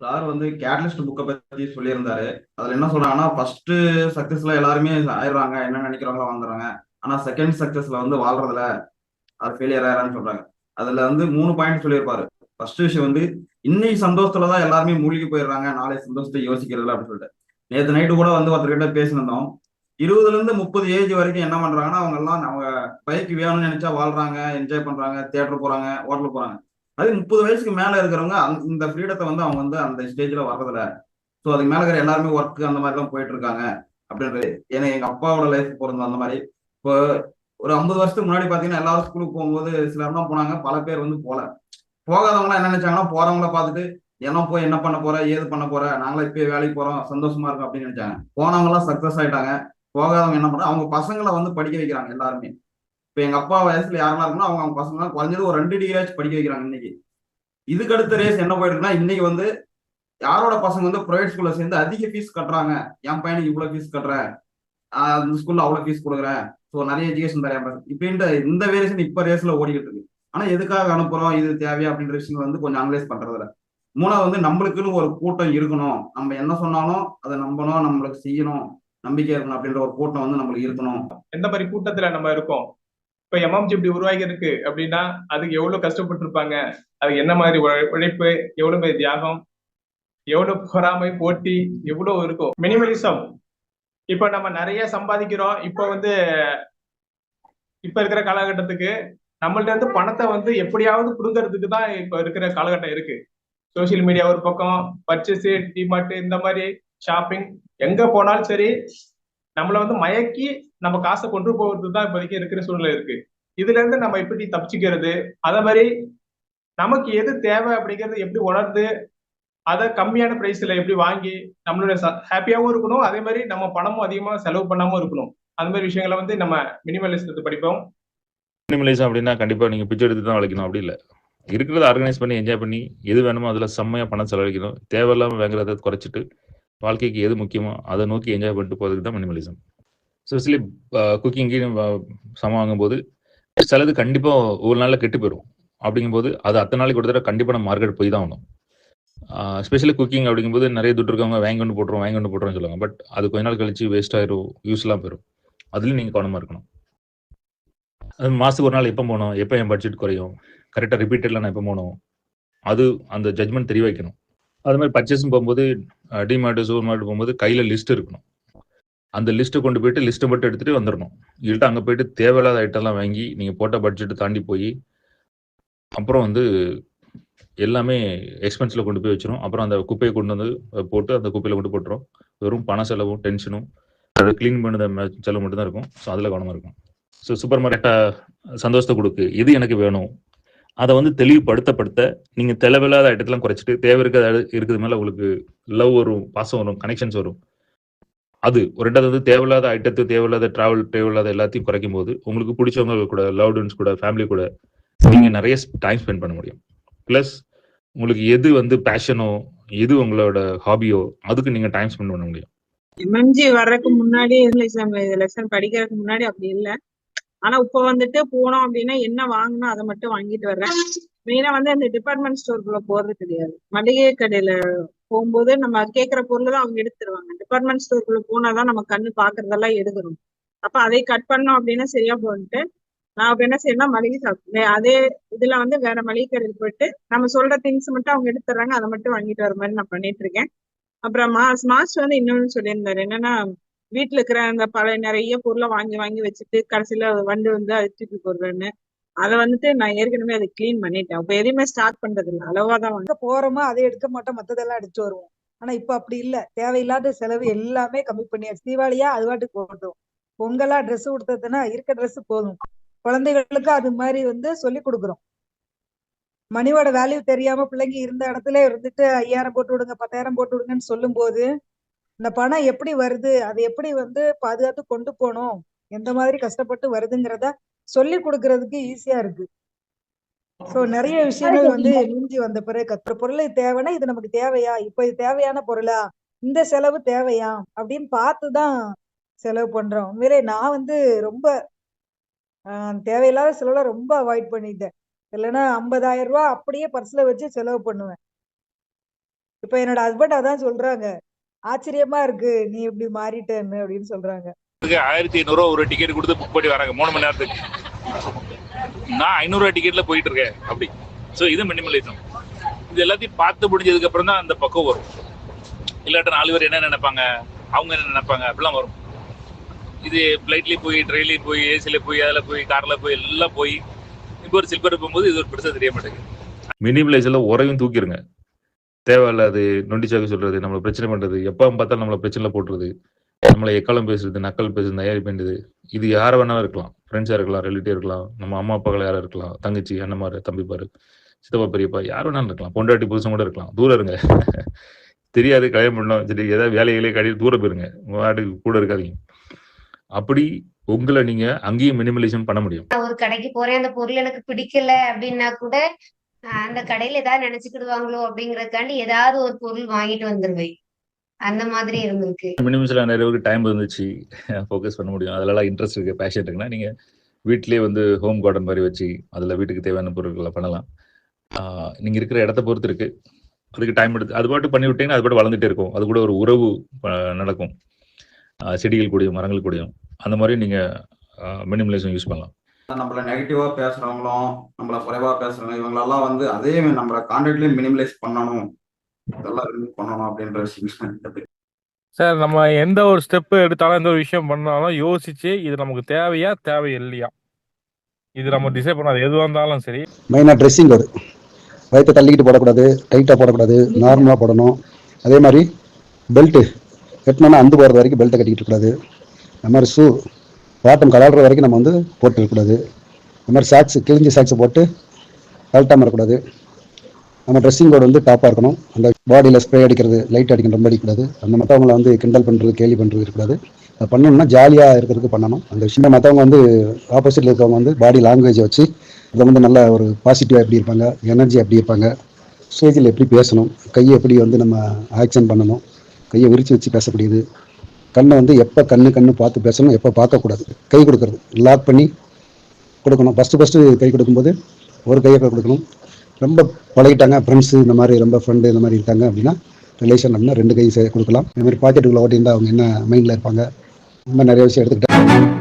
Sir வந்து catalyst புக்கை பத்தி சொல்லியிருந்தாரு. அதுல என்ன சொல்றாங்கன்னா ஃபர்ஸ்ட் சக்சஸ்ல எல்லாருமே ஆயிடுறாங்க. என்ன நினைக்கிறாங்களோ வந்துடுறாங்க ஆனா செகண்ட் சக்சஸ்ல வந்து வாழ்றதுல அது ஃபெயிலியர் ஆயிரான்னு சொல்றாங்க. அதுல வந்து மூணு பாயிண்ட் சொல்லியிருப்பாரு. ஃபர்ஸ்ட் விஷயம் வந்து இன்னைக்கு சந்தோஷத்துல தான் எல்லாருமே மூழ்கி போயிடுறாங்க. நாளை சந்தோஷத்தை யோசிக்கிறதுல அப்படின்னு சொல்லிட்டு. நேற்று நைட்டு கூட வந்து ஒருத்தர்கிட்ட பேசினோம் இருபதுல இருந்து முப்பது ஏஜ் வரைக்கும் என்ன பண்றாங்கன்னா அவங்க எல்லாம் அவங்க பைக் வேணும்னு நினைச்சா வாழ்றாங்க என்ஜாய் பண்றாங்க தியேட்டர் போறாங்க ஹோட்டல் போறாங்க. அதே முப்பது வயசுக்கு மேல இருக்கிறவங்க அந்த- இந்த ஃப்ரீடத்தை வந்து அவங்க வந்து அந்த ஸ்டேஜ்ல வர்றதில்ல. ஸோ அதுக்கு மேல இருக்கிற எல்லாருமே ஒர்க் அந்த மாதிரி தான் போயிட்டு இருக்காங்க அப்படின்றது. ஏன்னா எங்க அப்பாவோட லைஃப் பிறந்த அந்த மாதிரி. இப்போ ஒரு ஐம்பது வருஷத்துக்கு முன்னாடி பாத்தீங்கன்னா எல்லாரும் ஸ்கூலுக்கு போகும்போது சிலர் தான் போனாங்க? பல பேர் வந்து போல. போகாதவங்க என்ன நினைச்சாங்கன்னா போறவங்கள பார்த்துட்டு என்ன போய் என்ன பண்ண போற? ஏது பண்ண போற? நாங்களே இப்பயே வேலைக்கு போறோம் சந்தோஷமா இருக்கும் அப்படின்னு நினைச்சாங்க. போனவங்க எல்லாம் சக்சஸ் ஆயிட்டாங்க. போகாதவங்க என்ன பண்றாங்க அவங்க பசங்களை வந்து படிக்க வைக்கிறாங்க எல்லாருமே. இப்ப எங்க அப்பா வயசுல யாரெல்லாம் இருக்குன்னா அவங்க அவங்க பசங்க குறைஞ்சது ஒரு ரெண்டு டிகிரியாச்சும் படிக்க வைக்கிறாங்க இன்னைக்கு. இதுக்கு அடுத்த ரேஸ் என்ன போயிட்டு இருக்குன்னா இன்னைக்கு வந்து யாரோட பசங்க வந்து பிரைவேட் ஸ்கூல்ல சேர்ந்து அதிக ஃபீஸ் கட்டுறாங்க? என் பையனுக்கு இவ்வளவு ஃபீஸ் கட்டுறேன் அந்த ஸ்கூல்ல அவ்வளவு ஃபீஸ் கொடுக்குறேன் ஸோ நிறைய எஜுகேஷன் தரேன் இப்படின்ற இந்த வேரியேஷன் இப்ப ரேஸ்ல ஓடிக்கிட்டு இருக்கு. ஆனா எதுக்காக அனுப்புறோம்? இது தேவையா? அப்படின்ற விஷயங்கள் வந்து கொஞ்சம் அனலைஸ் பண்றதுல மூணாவது வந்து நம்மளுக்குன்னு ஒரு கூட்டம் இருக்கணும். நம்ம என்ன சொன்னாலும் அதை நம்பணும் நம்மளுக்கு செய்யணும் நம்பிக்கை இருக்கணும் அப்படின்ற ஒரு கூட்டம் வந்து நம்மளுக்கு இருக்கணும். எந்த மாதிரி கூட்டத்துல நம்ம இருக்கோம்? இப்ப எம்எம்ஜி இப்படி உருவாகி இருக்கு அப்படின்னா அதுக்கு எவ்வளவு கஷ்டப்பட்டு இருப்பாங்க அதுக்கு என்ன மாதிரி உழை- உழைப்பு எவ்வளவு மாதிரி தியாகம் எவ்வளவு பொறாமை போட்டி எவ்வளவு இருக்கும்? மினிமலிசம் இப்ப நம்ம நிறைய சம்பாதிக்கிறோம். இப்ப வந்து இப்ப இருக்கிற காலகட்டத்துக்கு நம்மள்ட்ட இருந்து பணத்தை வந்து எப்படியாவது புடுங்கிறதுக்கு தான் இப்ப இருக்கிற காலகட்டம் இருக்கு. சோசியல் மீடியா ஒரு பக்கம் பர்ச்சேஸ் டிமார்ட் இந்த மாதிரி ஷாப்பிங் எங்க போனாலும் சரி நம்மள வந்து மயக்கி நம்ம காசை கொண்டு போகிறது தான் இப்போதைக்கு இருக்கிற சூழ்நிலை இருக்கு. இதுல இருந்து நம்ம எப்படி தப்பிச்சுக்கிறது? அதே மாதிரி நமக்கு எது தேவை அப்படிங்கறது எப்படி உணர்ந்து அதை கம்மியான பிரைஸ்ல எப்படி வாங்கி நம்மளோட ஹாப்பியாகவும் இருக்கணும். அதே மாதிரி நம்ம பணமும் அதிகமாக செலவு பண்ணாமல் இருக்கணும். அந்த மாதிரி விஷயங்களை வந்து நம்ம மினிமலிசத்தை படிப்போம். மினிமலிசம் அப்படின்னா கண்டிப்பாக நீங்கள் பிச்சை எடுத்து தான் வளைக்கணும். அப்படி இல்லை. இருக்கிறத ஆர்கனைஸ் பண்ணி என்ஜாய் பண்ணி எது வேணுமோ அதில் செம்மையாக பணம் செலவழிக்கணும். தேவையில்லாமல் வாங்குறத குறைச்சிட்டு வாழ்க்கைக்கு எது முக்கியமோ அதை நோக்கி என்ஜாய் பண்ணிட்டு போகிறதுக்கு தான் மினிமலிசம் ஸ்பெஷலி குக்கிங்கு சமவாங்கும் வாங்கும்போது சிலது கண்டிப்பாக ஒரு நாளில் கெட்டு போயிடும் அப்படிங்கும்போது அது அத்தனை நாளைக்கு ஒரு தடவை கண்டிப்பா நம்ம மார்க்கெட் போய் தான் ஆகணும். Uh, ஸ்பெஷலி குக்கிங் அப்படிங்கும்போது நிறைய துட்டு இருக்கவங்க வாங்கி கொண்டு போட்டுரும் வாங்கி கொண்டு போட்டுருவோம்னு சொல்லுவாங்க. பட் அது கொஞ்ச நாள் கழிச்சு வேஸ்ட் ஆயிரும் யூஸ்லாம் போயிடும் அதுலேயும் நீங்கள் கவனமாக இருக்கணும். அது மாதத்துக்கு ஒரு நாள் எப்போ போகணும் எப்போ என் பட்ஜெட் குறையும்? கரெக்டாக ரிப்பீட்டட்லாம் நான் எப்போ போகணும்? அது அந்த ஜட்மெண்ட் தெரிய வைக்கணும் அது மாதிரி பர்ச்சேஸும் போகும்போது டிமார்ட் சூப்பர் மார்க்கெட் போகும்போது கையில் லிஸ்ட் இருக்கணும். அந்த லிஸ்ட்டை கொண்டு போயிட்டு லிஸ்ட்டை மட்டும் எடுத்துட்டு வந்துடணும். இல்லட்டா அங்கே போயிட்டு தேவையில்லாத ஐட்டம்லாம் வாங்கி நீங்கள் போட்ட பட்ஜெட் தாண்டி போய் அப்புறம் வந்து எல்லாமே எக்ஸ்பென்ஸில் கொண்டு போய் வச்சிரும். அப்புறம் அந்த குப்பையை கொண்டு வந்து போட்டு அந்த குப்பையில் கொண்டு போட்டுரும். வெறும் பண செலவும் டென்ஷனும் அதை க்ளீன் பண்ணத செலவு மட்டும் தான் இருக்கும். ஸோ அதில் கவனமாக இருக்கும் ஸோ சூப்பர் மார்க்கெட்டாக சந்தோஷத்தை கொடுக்கு. இது எனக்கு வேணும். அதை வந்து தெளிவுபடுத்தப்படுத்த நீங்க தேவையில்லாத ஐட்டத்தெல்லாம் குறைச்சிட்டு தேவை இருக்கிற இருக்கிறது மேல உங்களுக்கு லவ் வரும் பாசம் வரும் கனெக்ஷன்ஸ் வரும். அது ஒரு ரெண்டாவது வந்து தேவையில்லாத ஐட்டத்து தேவையில்லாத டிராவல் தேவையில்லாத எல்லாத்தையும் குறைக்கும் போது உங்களுக்கு பிடிச்சவங்க கூட லவ் ஒன்ஸ் கூட ஃபேமிலி கூட நீங்க நிறைய டைம் ஸ்பெண்ட் பண்ண முடியும். ப்ளஸ் உங்களுக்கு எது வந்து பேஷனோ எது உங்களோட ஹாபியோ அதுக்கு நீங்க டைம் ஸ்பெண்ட் பண்ண முடியும். எம்எம்ஜி வர்றதுக்கு முன்னாடி லெசன் படிக்கிறதுக்கு முன்னாடி அப்படி இல்லை. ஆனா இப்ப வந்துட்டு போனோம் அப்படின்னா என்ன வாங்கணும் அதை மட்டும் வாங்கிட்டு வர்றேன். மெயினா வந்து அந்த டிபார்ட்மெண்ட் ஸ்டோருக்குள்ள போறது கிடையாது. மளிகை கடையில போகும்போது நம்ம கேட்கிற பொருள் தான் அவங்க எடுத்துருவாங்க. டிபார்ட்மெண்ட் ஸ்டோருக்குள்ள போனாதான் நம்ம கண்ணு பாக்குறதெல்லாம் எடுக்கணும் அப்ப அதை கட் பண்ணோம் அப்படின்னா சரியா போன்ட்டு நான் அப்ப என்ன செய்யணும்னா மளிகை சாப்பிட்டு அதே இதுல வந்து வேற மளிகை கடையில் போயிட்டு நம்ம சொல்ற திங்ஸ் மட்டும் அவங்க எடுத்துறாங்க அதை மட்டும் வாங்கிட்டு வர மாதிரி நான் பண்ணிட்டு இருக்கேன். அப்புறம் மாஸ் மாஸ் வந்து இன்னொன்னு சொல்லியிருந்தாரு. என்னன்னா வீட்டுல இருக்கிற அந்த பழைய நிறைய பொருளை வாங்கி வாங்கி வச்சுட்டு கடைசியில வண்டு வந்து அதை தூக்கி போடுறேன்னு. அதை வந்துட்டு நான் ஏற்கனவே அதை க்ளீன் பண்ணிட்டேன். அப்ப எதையுமே ஸ்டார்ட் பண்றது இல்லை அளவா தான் போறோமோ அதை எடுக்க மாட்டோம். மத்ததெல்லாம் எடுத்து வருவோம். ஆனா இப்ப அப்படி இல்ல. தேவையில்லாத செலவு எல்லாமே கம்மி பண்ணியாச்சு. தீபாவளியா அது பாட்டுக்கு போட்டோம். பொங்கலா ட்ரெஸ் கொடுத்ததுன்னா இருக்க ட்ரெஸ் போதும். குழந்தைகளுக்கு அது மாதிரி வந்து சொல்லி கொடுக்குறோம். மணியோட வேல்யூ தெரியாம பிள்ளைங்க இருந்த இடத்துல இருந்துட்டு ஐயாயிரம் போட்டு விடுங்க பத்தாயிரம் போட்டு விடுங்கன்னு சொல்லும் போது இந்த பணம் எப்படி வருது? அதை எப்படி வந்து பாதுகாத்து கொண்டு போகணும்? எந்த மாதிரி கஷ்டப்பட்டு வருதுங்கிறத சொல்லி கொடுக்கறதுக்கு ஈஸியா இருக்கு. சோ நிறைய விஷயங்கள் வந்து மிஞ்சி வந்த பிறகு கத்துற பொருள் இது தேவைன்னா இது நமக்கு தேவையா? இப்ப இது தேவையான பொருளா? இந்த செலவு தேவையா? அப்படின்னு பார்த்துதான் செலவு பண்றோம். உண்மையிலே நான் வந்து ரொம்ப ஆஹ், தேவையில்லாத செலவுல ரொம்ப அவாய்ட் பண்ணிட்டேன். இல்லைன்னா ஐம்பதாயிரம் ரூபாய் அப்படியே பர்ஸ்ல வச்சு செலவு பண்ணுவேன். இப்ப என்னோட ஹஸ்பண்ட் அதான் சொல்றாங்க. ஆச்சரியமா இருக்கு. நீ இப்படி மாறிட்டேன்னு அப்படின்னு சொல்றாங்க. ஆயிரத்தி ஐநூறுரூவா ஒரு டிக்கெட் கொடுத்து புக் பண்ணி வராங்க. மூணு மணி நேரத்துக்கு. நான் ஐநூறுரூவா டிக்கெட்ல போயிட்டு இருக்கேன். அப்படி. ஸோ இது மினிமலிசம் இது எல்லாத்தையும் பார்த்து முடிஞ்சதுக்கு அப்புறம் தான் அந்த பக்கம் வரும். இல்லாட்ட நாலு பேர் என்ன நினைப்பாங்க? அவங்க என்ன நினைப்பாங்க? அப்படிலாம் வரும். இது ஃப்ளைட்லேயும் போய் ட்ரெயின்லேயும் போய் ஏசியில் போய் அதில் போய் காரில் போய் எல்லாம் போய் இப்போ ஒரு சில்பர் போகும்போது இது ஒரு பெருசாக தெரிய மாட்டேங்குது. மினிமலைஸில் உரையும் தூக்கிடுங்க தேவையில்லாது நொண்டிச்சாக்கு சொல்றது நம்மளை பிரச்சனை பண்றது எப்போ பார்த்தாலும் நம்மளை பிரச்சனை போட்டுறது நம்மளை எக்காலம் பேசுறது நக்கல் பேசுறது தயாரி பண்ணுறது இது யாரை வேணாலும் இருக்கலாம். ஃப்ரெண்ட்ஸாக இருக்கலாம் ரிலேட்டிவ் இருக்கலாம் நம்ம அம்மா அப்பாக்கள் யாரும் இருக்கலாம் தங்கச்சி அண்ணமாரு தம்பிப்பாரு சித்தப்பா பெரியப்பா யார் வேணாலும் இருக்கலாம். பொண்டாட்டி புதுசும் கூட இருக்கலாம். தூரம் இருங்க. தெரியாது கல்யாணம் பண்ணோம் சரி ஏதாவது வேலைகளே கடையில் தூரம் போயிருங்க. வாட்டுக்கு கூட இருக்காதீங்க. அப்படி உங்களை நீங்க அங்கேயும் மினிமலிசம் பண்ண முடியும். ஒரு கடைக்கு போறேன். அந்த பொருள் எனக்கு பிடிக்கல அப்படின்னா கூட அந்த கடையில ஏதாவது நினைச்சுக்கிடுவாங்களோ அப்படிங்கறதுக்காண்டி ஏதாவது ஒரு பொருள் வாங்கிட்டு வந்துருவேன். அந்த மாதிரி இருந்திருக்கு. மினிமம்ஸில் நிறைய பேருக்கு டைம் இருந்துச்சு. ஃபோக்கஸ் பண்ண முடியும். அதெல்லாம் இன்ட்ரெஸ்ட் இருக்கு. பேஷன் இருக்குன்னா நீங்க வீட்லயே வந்து ஹோம் கார்டன் மாதிரி வச்சு அதுல வீட்டுக்கு தேவையான பொருட்களை பண்ணலாம். நீங்க இருக்கிற இடத்த பொறுத்து இருக்கு. அதுக்கு டைம் எடுத்து அது பாட்டு பண்ணி விட்டீங்கன்னா அது பாட்டு வளர்ந்துட்டே இருக்கும். அது கூட ஒரு உறவு நடக்கும். செடிகள் கூடயும் மரங்கள் கூடயும். அந்த மாதிரி நீங்க மினிமலைசம் யூஸ் பண்ணலாம். நம்மள நெகட்டிவா பேசுறவங்களும் நம்மள குறைவா பேசுறவங்க இவங்களெல்லாம் வந்து அதே நம்மள கான்டாக்ட்லயே மினிமலைஸ் பண்ணணும். இதெல்லாம் பண்ணணும் அப்படின்ற விஷயம் சார் நம்ம எந்த ஒரு ஸ்டெப் எடுத்தாலும் எந்த ஒரு விஷயம் பண்ணாலும் யோசிச்சு இது நமக்கு தேவையா தேவை இல்லையா இது நம்ம டிசைட் பண்ணாது. எதுவாக இருந்தாலும் சரி. மெயினாக ட்ரெஸ்ஸிங் வரும் வயிற்றை தள்ளிக்கிட்டு போடக்கூடாது டைட்டாக போடக்கூடாது நார்மலாக போடணும். அதே மாதிரி பெல்ட்டு கட்டினோன்னா அந்து போகிறது வரைக்கும் பெல்ட்டை கட்டிக்கிட்டு இருக்கக்கூடாது. அது மாதிரி ஷூ பாட்டம் கலாடுற வரைக்கும் நம்ம வந்து போட்டு இருக்கக்கூடாது அது மாதிரி சாக்ஸ் கிழிஞ்ச சாக்ஸை போட்டு கழட்டாமல் இருக்கக்கூடாது நம்ம ட்ரெஸ்ஸிங் கோடு வந்து டாப்பாக இருக்கணும். அந்த பாடியில் ஸ்ப்ரே அடிக்கிறது லைட் அடிக்கிற ரொம்ப அடிக்கக்கூடாது. அந்த மற்றவங்களை வந்து கிண்டல் பண்ணுறது கேலி பண்ணுறது இருக்கக்கூடாது. அதை பண்ணணும்னா ஜாலியாக இருக்கிறதுக்கு பண்ணணும். அந்த விஷயம் மற்றவங்க வந்து ஆப்போசிட்டில் இருக்கவங்க வந்து பாடி லாங்குவேஜை வச்சு இதை வந்து நல்ல ஒரு பாசிட்டிவாக எப்படி இருப்பாங்க எனர்ஜி எப்படி இருப்பாங்க ஸ்டேஜில் எப்படி பேசணும் கையை எப்படி வந்து நம்ம ஆக்ஷன் பண்ணணும் கையை விரித்து வச்சு பேசக்கூடியது கண்ணை வந்து எப்போ கண்ணு கண்ணு பார்த்து பேசணும் எப்போ பார்க்கக்கூடாது. கை கொடுக்கறது. லாக் பண்ணி கொடுக்கணும். ஃபஸ்ட்டு ஃபஸ்ட்டு கை கொடுக்கும்போது ஒரு கையை கொடுக்கணும். ரொம்ப பழகிட்டாங்க ஃப்ரெண்ட்ஸு இந்த மாதிரி ரொம்ப ஃப்ரெண்டு இந்த மாதிரி இருக்காங்க அப்படின்னா ரிலேஷன் அப்படின்னா ரெண்டு கை கொடுக்கலாம். இந்த மாதிரி பாக்கெட்டுக்குள்ள ஓட்டியிருந்தால் அவங்க என்ன மைண்டில் இருப்பாங்க? இந்த மாதிரி நிறைய விஷயம் எடுத்துக்கிட்டாங்க